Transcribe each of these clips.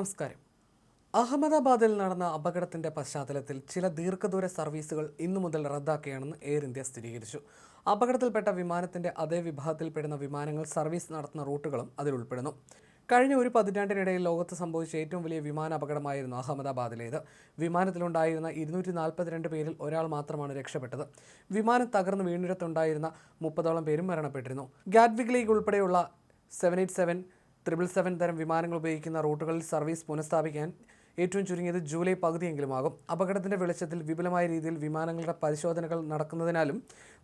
നമസ്കാരം. അഹമ്മദാബാദിൽ നടന്ന അപകടത്തിന്റെ പശ്ചാത്തലത്തിൽ ചില ദീർഘദൂര സർവീസുകൾ ഇന്നു മുതൽ റദ്ദാക്കുകയാണെന്ന് എയർ ഇന്ത്യ സ്ഥിരീകരിച്ചു. അപകടത്തിൽപ്പെട്ട വിമാനത്തിന്റെ അതേ വിഭാഗത്തിൽപ്പെടുന്ന വിമാനങ്ങൾ സർവീസ് നടത്തുന്ന റൂട്ടുകളും അതിൽ ഉൾപ്പെടുന്നു. കഴിഞ്ഞ ഒരു പതിറ്റാണ്ടിനിടയിൽ ലോകത്ത് സംഭവിച്ച ഏറ്റവും വലിയ വിമാന അപകടമായിരുന്നു അഹമ്മദാബാദിലേത്. വിമാനത്തിലുണ്ടായിരുന്ന ഇരുന്നൂറ്റി നാൽപ്പത്തിരണ്ട് പേരിൽ ഒരാൾ മാത്രമാണ് രക്ഷപ്പെട്ടത്. വിമാനം തകർന്ന് വീണിടത്തുണ്ടായിരുന്ന മുപ്പതോളം പേരും മരണപ്പെട്ടിരുന്നു. ഗാഡ്വിഗിലേക്ക് ഉൾപ്പെടെയുള്ള seven eight seven triple seven തരം വിമാനങ്ങൾ ഉപയോഗിക്കുന്ന റൂട്ടുകളിൽ സർവീസ് പുനഃസ്ഥാപിക്കാൻ ഏറ്റവും ചുരുങ്ങിയത് ജൂലൈ പകുതിയെങ്കിലും ആകും അപകടത്തിന്റെ വെളിച്ചത്തിൽ വിപുലമായ രീതിയിൽ വിമാനങ്ങളുടെ പരിശോധനകൾ നടക്കുന്നതിനാലും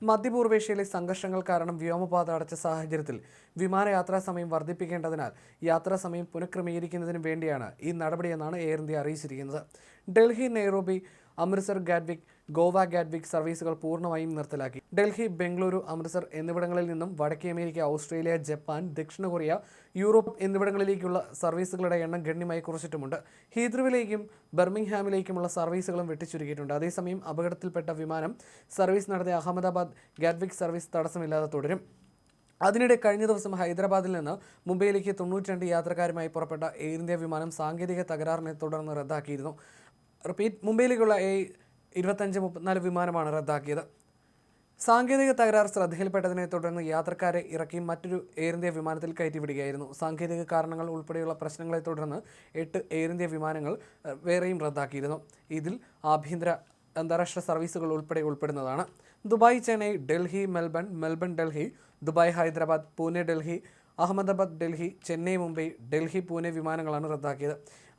മധ്യപൂർവേഷ്യയിലെ സംഘർഷങ്ങൾ കാരണം വ്യോമപാത അടച്ച സാഹചര്യത്തിൽ വിമാനയാത്രാ സമയം വർദ്ധിപ്പിക്കേണ്ടതിനാൽ യാത്രാ സമയം പുനഃക്രമീകരിക്കുന്നതിന് വേണ്ടിയാണ് ഈ നടപടിയെന്നാണ് എയർ ഇന്ത്യ അറിയിച്ചിരിക്കുന്നത്. Delhi Nairobi Amritsar Gatwick Goa Gatwick സർവീസുകൾ പൂർണമായും നിർത്തലാക്കി. ഡൽഹി ബംഗളൂരു അമൃത്സർ എന്നിവിടങ്ങളിൽ നിന്നും വടക്കേ അമേരിക്ക ഓസ്ട്രേലിയ ജപ്പാൻ ദക്ഷിണ കൊറിയ യൂറോപ്പ് എന്നിവിടങ്ങളിലേക്കുള്ള സർവീസുകളുടെ എണ്ണം ഗണ്യമായി കുറച്ചിട്ടുമുണ്ട്. ഹീദ്രുവിലേക്കും ബർമിംഗ്ഹാമിലേക്കുമുള്ള സർവീസുകളും വെട്ടിച്ചുരുക്കിയിട്ടുണ്ട്. അതേസമയം അപകടത്തിൽപ്പെട്ട വിമാനം സർവീസ് നടത്തിയ അഹമ്മദാബാദ് ഗാഡ്വിക് സർവീസ് തടസ്സമില്ലാതെ തുടരും. അതിനിടെ കഴിഞ്ഞ ദിവസം ഹൈദരാബാദിൽ നിന്ന് മുംബൈയിലേക്ക് തൊണ്ണൂറ്റി രണ്ട് യാത്രക്കാരുമായി പുറപ്പെട്ട എയർ ഇന്ത്യ വിമാനം സാങ്കേതിക തകരാറിനെ തുടർന്ന് റദ്ദാക്കിയിരുന്നു. റിപ്പീറ്റ് മുംബൈയിലേക്കുള്ള എ ഇരുപത്തഞ്ച് മുപ്പത്തിനാല് വിമാനമാണ് റദ്ദാക്കിയത്. സാങ്കേതിക തകരാർ ശ്രദ്ധയിൽപ്പെട്ടതിനെ തുടർന്ന് യാത്രക്കാരെ ഇറക്കി മറ്റൊരു എയർ ഇന്ത്യ വിമാനത്തിൽ കയറ്റിവിടുകയായിരുന്നു. സാങ്കേതിക കാരണങ്ങൾ ഉൾപ്പെടെയുള്ള പ്രശ്നങ്ങളെ തുടർന്ന് എട്ട് എയർ ഇന്ത്യ വിമാനങ്ങൾ വേറെയും റദ്ദാക്കിയിരുന്നു. ഇതിൽ ആഭ്യന്തര അന്താരാഷ്ട്ര സർവീസുകൾ ഉൾപ്പെടെ ഉൾപ്പെടുന്നതാണ്. Dubai Chennai Delhi Melbourne Melbourne Delhi Dubai Hyderabad Pune Delhi Ahmedabad Delhi Chennai Mumbai Delhi Pune വിമാനങ്ങളാണ് റദ്ദാക്കിയത്.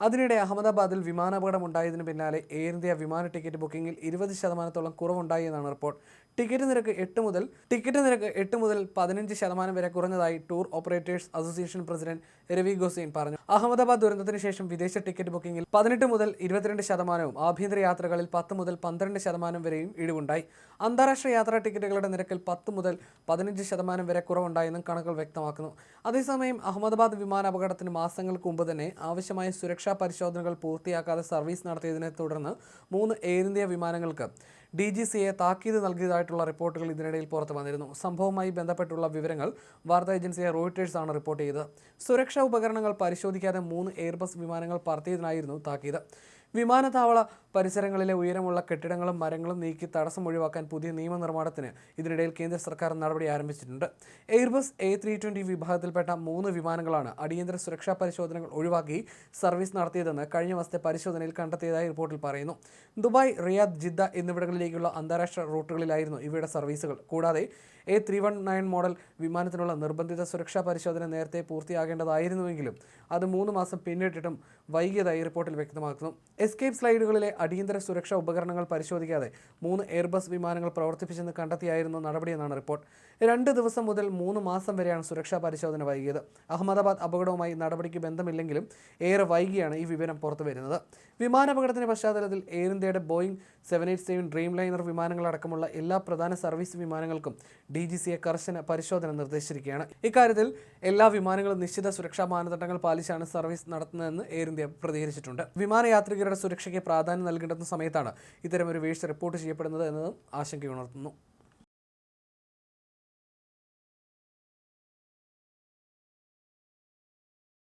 അതിനിടെ അഹമ്മദാബാദിൽ വിമാനാപകടം ഉണ്ടായതിനു പിന്നാലെ എയർ ഇന്ത്യ വിമാന ടിക്കറ്റ് ബുക്കിംഗിൽ ഇരുപത് ശതമാനത്തോളം കുറവുണ്ടായി എന്നാണ് റിപ്പോർട്ട്. ടിക്കറ്റ് നിരക്ക് എട്ട് മുതൽ ടിക്കറ്റ് നിരക്ക് എട്ട് മുതൽ പതിനഞ്ച് ശതമാനം വരെ കുറഞ്ഞതായി tour operators association president Ravi Gosain പറഞ്ഞു. അഹമ്മദാബാദ് ദുരന്തത്തിന് ശേഷം വിദേശ ടിക്കറ്റ് ബുക്കിംഗിൽ പതിനെട്ട് മുതൽ ഇരുപത്തിരണ്ട് ശതമാനവും ആഭ്യന്തര യാത്രകളിൽ പത്ത് മുതൽ പന്ത്രണ്ട് ശതമാനം വരെയും ഇടിവുണ്ടായി. അന്താരാഷ്ട്ര യാത്രാ ടിക്കറ്റുകളുടെ നിരക്കിൽ പത്ത് മുതൽ പതിനഞ്ച് ശതമാനം വരെ കുറവുണ്ടായെന്നും കണക്കുകൾ വ്യക്തമാക്കുന്നു. അതേസമയം അഹമ്മദാബാദ് വിമാനാപകടത്തിന് മാസങ്ങൾക്ക് മുമ്പ് തന്നെ ആവശ്യമായ സുരക്ഷാ പരിശോധനകൾ പൂർത്തിയാക്കാതെ സർവീസ് നടത്തിയതിനെ തുടർന്ന് മൂന്ന് എയർ ഇന്ത്യ വിമാനങ്ങൾക്ക് ഡി ജി സിയെ താക്കീത് നൽകിയതായിട്ടുള്ള റിപ്പോർട്ടുകൾ ഇതിനിടയിൽ പുറത്തു വന്നിരുന്നു. സംഭവവുമായി ബന്ധപ്പെട്ടുള്ള വിവരങ്ങൾ വാർത്താ ഏജൻസിയായ റോയിട്ടേഴ്സ് ആണ് റിപ്പോർട്ട് ചെയ്തത്. സുരക്ഷാ ഉപകരണങ്ങൾ പരിശോധിക്കാതെ മൂന്ന് എയർബസ് വിമാനങ്ങൾ പറത്തിയതിനായിരുന്നു താക്കീത്. വിമാനത്താവള പരിസരങ്ങളിലെ ഉയരമുള്ള കെട്ടിടങ്ങളും മരങ്ങളും നീക്കി തടസ്സം ഒഴിവാക്കാൻ പുതിയ നിയമനിർമ്മാണത്തിന് ഇതിനിടയിൽ കേന്ദ്ര സർക്കാർ നടപടി ആരംഭിച്ചിട്ടുണ്ട്. എയർബസ് എ ത്രീ ട്വന്റി വിഭാഗത്തിൽപ്പെട്ട മൂന്ന് വിമാനങ്ങളാണ് അടിയന്തര സുരക്ഷാ പരിശോധനകൾ ഒഴിവാക്കി സർവീസ് നടത്തിയതെന്ന് കഴിഞ്ഞ മാസത്തെ പരിശോധനയിൽ കണ്ടെത്തിയതായി റിപ്പോർട്ടിൽ പറയുന്നു. ദുബായ് റിയാദ് ജിദ്ദ എന്നിവിടങ്ങളിലേക്കുള്ള അന്താരാഷ്ട്ര റൂട്ടുകളിലായിരുന്നു ഇവയുടെ സർവീസുകൾ. കൂടാതെ A three one nine model വിമാനത്തിനുള്ള നിർബന്ധിത സുരക്ഷാ പരിശോധന നേരത്തെ പൂർത്തിയാകേണ്ടതായിരുന്നുവെങ്കിലും അത് മൂന്ന് മാസം പിന്നിട്ടിട്ടും വൈകിയതായി റിപ്പോർട്ടിൽ വ്യക്തമാക്കുന്നു. എസ്കേപ്പ് സ്ലൈഡുകളിലെ അടിയന്തര സുരക്ഷാ ഉപകരണങ്ങൾ പരിശോധിക്കാതെ മൂന്ന് എയർബസ് വിമാനങ്ങൾ പ്രവർത്തിപ്പിച്ചെന്ന് കണ്ടെത്തിയായിരുന്നു നടപടിയെന്നാണ് റിപ്പോർട്ട്. രണ്ട് ദിവസം മുതൽ മൂന്ന് മാസം വരെയാണ് സുരക്ഷാ പരിശോധന വൈകിയത്. അഹമ്മദാബാദ് അപകടവുമായി നടപടിക്ക് ബന്ധമില്ലെങ്കിലും ഏറെ വൈകിയാണ് ഈ വിവരം പുറത്തുവരുന്നത് വിമാനാപകടത്തിന്റെ പശ്ചാത്തലത്തിൽ എയർ ഇന്ത്യയുടെ Boeing seven eight seven dreamliner വിമാനങ്ങളടക്കമുള്ള എല്ലാ പ്രധാന സർവീസ് വിമാനങ്ങൾക്കും ഡി ജി സിയെ കർശന പരിശോധന നിർദ്ദേശിച്ചിരിക്കുകയാണ്. ഇക്കാര്യത്തിൽ എല്ലാ വിമാനങ്ങളും നിശ്ചിത സുരക്ഷാ മാനദണ്ഡങ്ങൾ പാലിച്ചാണ് സർവീസ് നടത്തുന്നതെന്ന് എയർ ഇന്ത്യ പ്രതികരിച്ചിട്ടുണ്ട്. വിമാനയാത്രികരുടെ സുരക്ഷയ്ക്ക് പ്രാധാന്യം നൽകേണ്ടുന്ന സമയത്താണ് ഇത്തരമൊരു വീഴ്ച റിപ്പോർട്ട് ചെയ്യപ്പെടുന്നത് എന്നതും ആശങ്കയുണർത്തുന്നു.